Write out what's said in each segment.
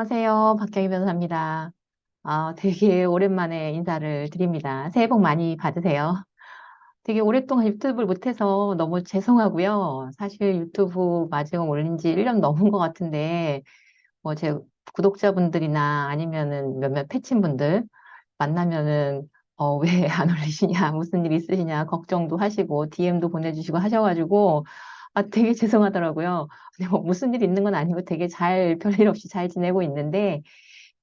안녕하세요. 박경희 변호사입니다. 아, 되게 오랜만에 인사를 드립니다. 새해 복 많이 받으세요. 되게 오랫동안 유튜브를 못해서 너무 죄송하고요. 사실 유튜브 마지막 올린 지 1년 넘은 것 같은데, 뭐 제 구독자분들이나 아니면은 몇몇 패친분들 만나면은, 어, 왜 안 올리시냐, 무슨 일 있으시냐, 걱정도 하시고, DM도 보내주시고 하셔가지고, 아, 되게 죄송하더라고요. 근데 뭐 무슨 일 있는 건 아니고 되게 잘, 별일 없이 잘 지내고 있는데,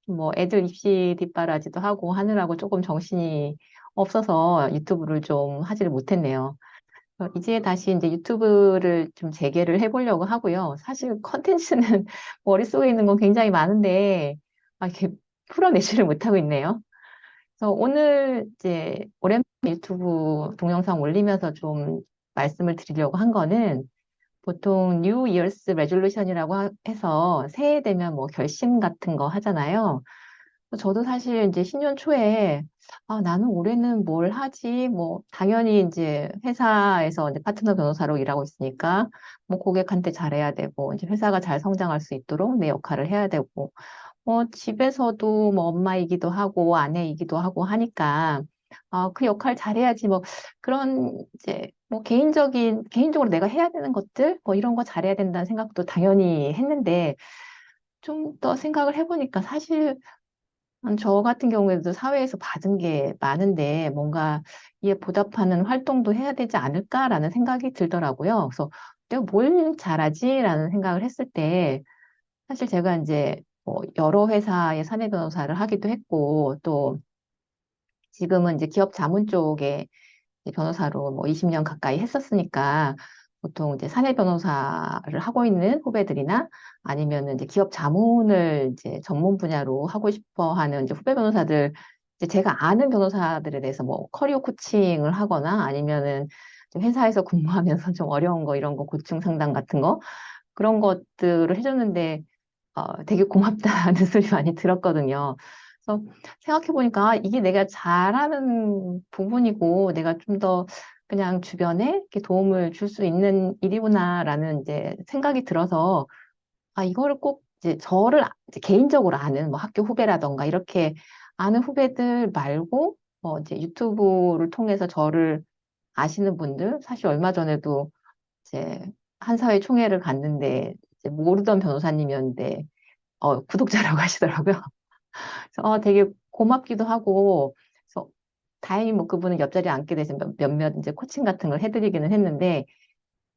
뭐 애들 입시 뒷바라지도 하고 하느라고 조금 정신이 없어서 유튜브를 좀 하지를 못했네요. 어, 이제 다시 이제 유튜브를 좀 재개를 해보려고 하고요. 사실 컨텐츠는 머릿속에 있는 건 굉장히 많은데, 아, 이렇게 풀어내지를 못하고 있네요. 그래서 오늘 이제 오랜만에 유튜브 동영상 올리면서 좀 말씀을 드리려고 한 거는 보통 New Year's Resolution이라고 하- 해서 새해 되면 뭐 결심 같은 거 하잖아요. 저도 사실 이제 신년 초에 아, 나는 올해는 뭘 하지? 뭐 당연히 이제 회사에서 이제 파트너 변호사로 일하고 있으니까 뭐 고객한테 잘해야 되고 이제 회사가 잘 성장할 수 있도록 내 역할을 해야 되고 뭐 집에서도 뭐 엄마이기도 하고 아내이기도 하고 하니까 아, 그 역할 잘해야지 뭐 그런 이제 뭐 개인적인 개인적으로 내가 해야 되는 것들 뭐 이런 거 잘해야 된다는 생각도 당연히 했는데 좀 더 생각을 해보니까 사실 저 같은 경우에도 사회에서 받은 게 많은데 뭔가 이에 보답하는 활동도 해야 되지 않을까라는 생각이 들더라고요. 그래서 내가 뭘 잘하지라는 생각을 했을 때 사실 제가 이제 뭐 여러 회사의 사내 변호사를 하기도 했고 또 지금은 이제 기업 자문 쪽에 변호사로 뭐 20년 가까이 했었으니까 보통 이제 사내 변호사를 하고 있는 후배들이나 아니면은 이제 기업 자문을 이제 전문 분야로 하고 싶어 하는 이제 후배 변호사들 이제 제가 아는 변호사들에 대해서 뭐 커리어 코칭을 하거나 아니면은 좀 회사에서 근무하면서 좀 어려운 거 이런 거 고충 상담 같은 거 그런 것들을 해줬는데 어, 되게 고맙다는 소리 많이 들었거든요. 그래서 생각해보니까 아, 이게 내가 잘하는 부분이고 내가 좀 더 그냥 주변에 이렇게 도움을 줄 수 있는 일이구나라는 이제 생각이 들어서 아, 이거를 꼭 이제 저를 아- 이제 개인적으로 아는 뭐 학교 후배라던가 이렇게 아는 후배들 말고 뭐 이제 유튜브를 통해서 저를 아시는 분들 사실 얼마 전에도 이제 한사회 총회를 갔는데 이제 모르던 변호사님이었는데 어, 구독자라고 하시더라고요. 그래서 어, 되게 고맙기도 하고, 그래서 다행히 뭐 그분은 옆자리에 앉게 몇- 몇몇 이제 코칭 같은 걸 해드리기는 했는데,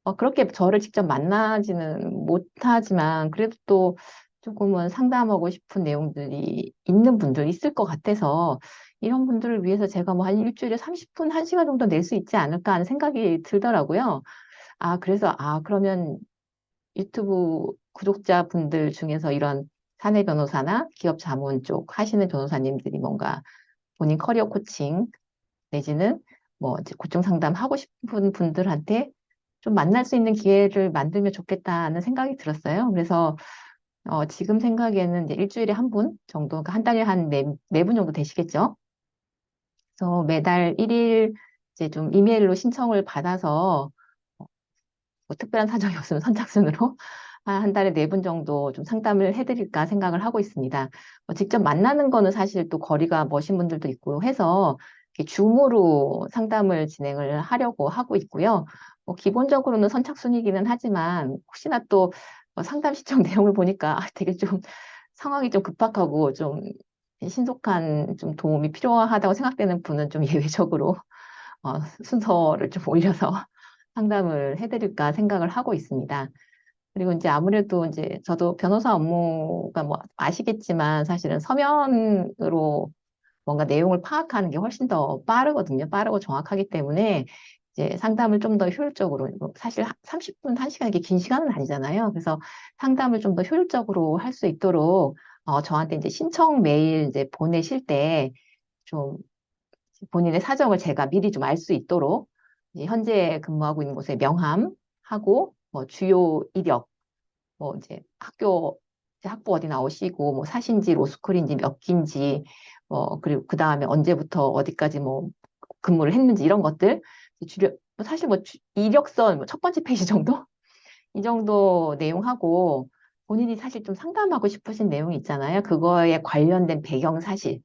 어, 그렇게 저를 직접 만나지는 못하지만, 그래도 또 조금은 상담하고 싶은 내용들이 있는 분들 있을 것 같아서, 이런 분들을 위해서 제가 뭐 한 일주일에 30분, 1시간 정도 낼 수 있지 않을까 하는 생각이 들더라고요. 아, 그래서, 아, 그러면 유튜브 구독자분들 중에서 이런 사내 변호사나 기업 자문 쪽 하시는 변호사님들이 뭔가 본인 커리어 코칭 내지는 뭐 이제 고충 상담 하고 싶은 분들한테 좀 만날 수 있는 기회를 만들면 좋겠다는 생각이 들었어요. 그래서 어, 지금 생각에는 일주일에 한 분 정도, 그러니까 한 달에 한 네, 네분 정도 되시겠죠. 그래서 매달 1일 이제 좀 이메일로 신청을 받아서 뭐 특별한 사정이 없으면 선착순으로 한한 달에 네 분 정도 좀 상담을 해드릴까 생각을 하고 있습니다. 뭐 직접 만나는 거는 사실 또 거리가 머신 분들도 있고 해서 줌으로 상담을 진행을 하려고 하고 있고요. 뭐 기본적으로는 선착순이기는 하지만 혹시나 또뭐 상담 신청 내용을 보니까 아, 되게 좀 상황이 좀 급박하고 좀 신속한 좀 도움이 필요하다고 생각되는 분은 좀 예외적으로 어, 순서를 좀 올려서 상담을 해드릴까 생각을 하고 있습니다. 그리고 이제 아무래도 이제 저도 변호사 업무가 뭐 아시겠지만 사실은 서면으로 뭔가 내용을 파악하는 게 훨씬 더 빠르거든요. 빠르고 정확하기 때문에 이제 상담을 좀 더 효율적으로, 뭐 사실 30분, 1시간 이게 긴 시간은 아니잖아요. 그래서 상담을 좀 더 효율적으로 할 수 있도록 어, 저한테 이제 신청 메일 이제 보내실 때 좀 본인의 사정을 제가 미리 좀 알 수 있도록 이제 현재 근무하고 있는 곳의 명함하고 뭐 주요 이력, 뭐 이제 학교 이제 학부 어디 나오시고 뭐 사신지 로스쿨인지 몇 기인지 뭐 그리고 그 다음에 언제부터 어디까지 뭐 근무를 했는지 이런 것들 주려 뭐 사실 뭐 주- 이력서 뭐첫 번째 페이지 정도 이 정도 내용하고 본인이 사실 좀 상담하고 싶으신 내용이 있잖아요. 그거에 관련된 배경 사실,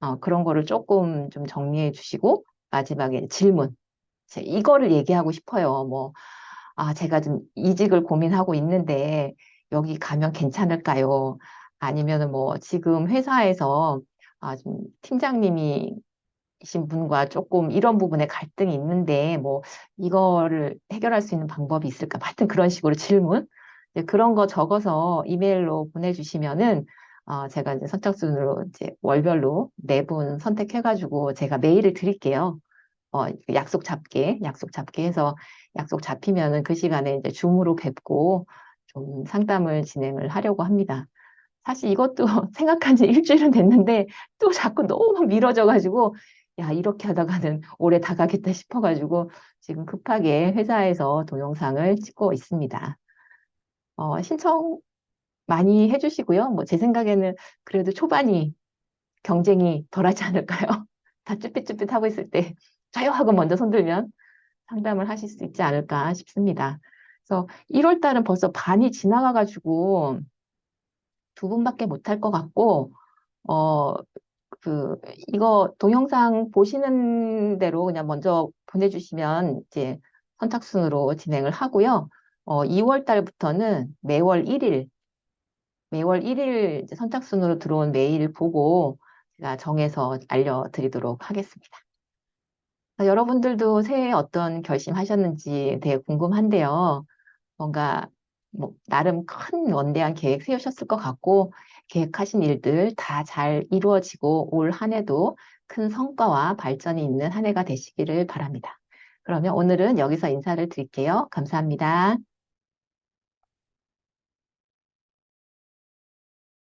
어, 그런 거를 조금 좀 정리해 주시고, 마지막에 질문. 제 이거를 얘기하고 싶어요. 뭐, 아, 제가 좀 이직을 고민하고 있는데, 여기 가면 괜찮을까요? 아니면은 뭐, 지금 회사에서, 아, 좀 팀장님이 이신 분과 조금 이런 부분에 갈등이 있는데, 뭐, 이거를 해결할 수 있는 방법이 있을까? 하여튼 그런 식으로 질문. 그런 거 적어서 이메일로 보내주시면은, 어, 제가 이제 선착순으로 이제 월별로 네 분 선택해가지고 제가 메일을 드릴게요. 어, 약속 잡게, 약속 잡게 해서 약속 잡히면은 그 시간에 이제 줌으로 뵙고 좀 상담을 진행을 하려고 합니다. 사실 이것도 생각한 지 일주일은 됐는데 또 자꾸 너무 미뤄져가지고 야, 이렇게 하다가는 올해 다 가겠다 싶어가지고 지금 급하게 회사에서 동영상을 찍고 있습니다. 어, 신청 많이 해주시고요. 뭐 제 생각에는 그래도 초반이 경쟁이 덜하지 않을까요? 다 쭈삣쭈삣 하고 있을 때 자요 하고 먼저 손들면 상담을 하실 수 있지 않을까 싶습니다. 그래서 1월 달은 벌써 반이 지나가가지고 두 분밖에 못할 것 같고, 어, 그, 이거 동영상 보시는 대로 그냥 먼저 보내주시면 이제 선착순으로 진행을 하고요. 어, 2월 달부터는 매월 1일, 매월 1일 이제 선착순으로 들어온 메일 보고 제가 정해서 알려드리도록 하겠습니다. 아, 여러분들도 새해 어떤 결심하셨는지 되게 궁금한데요. 뭔가 뭐 나름 큰 원대한 계획 세우셨을 것 같고 계획하신 일들 다 잘 이루어지고 올 한 해도 큰 성과와 발전이 있는 한 해가 되시기를 바랍니다. 그러면 오늘은 여기서 인사를 드릴게요. 감사합니다.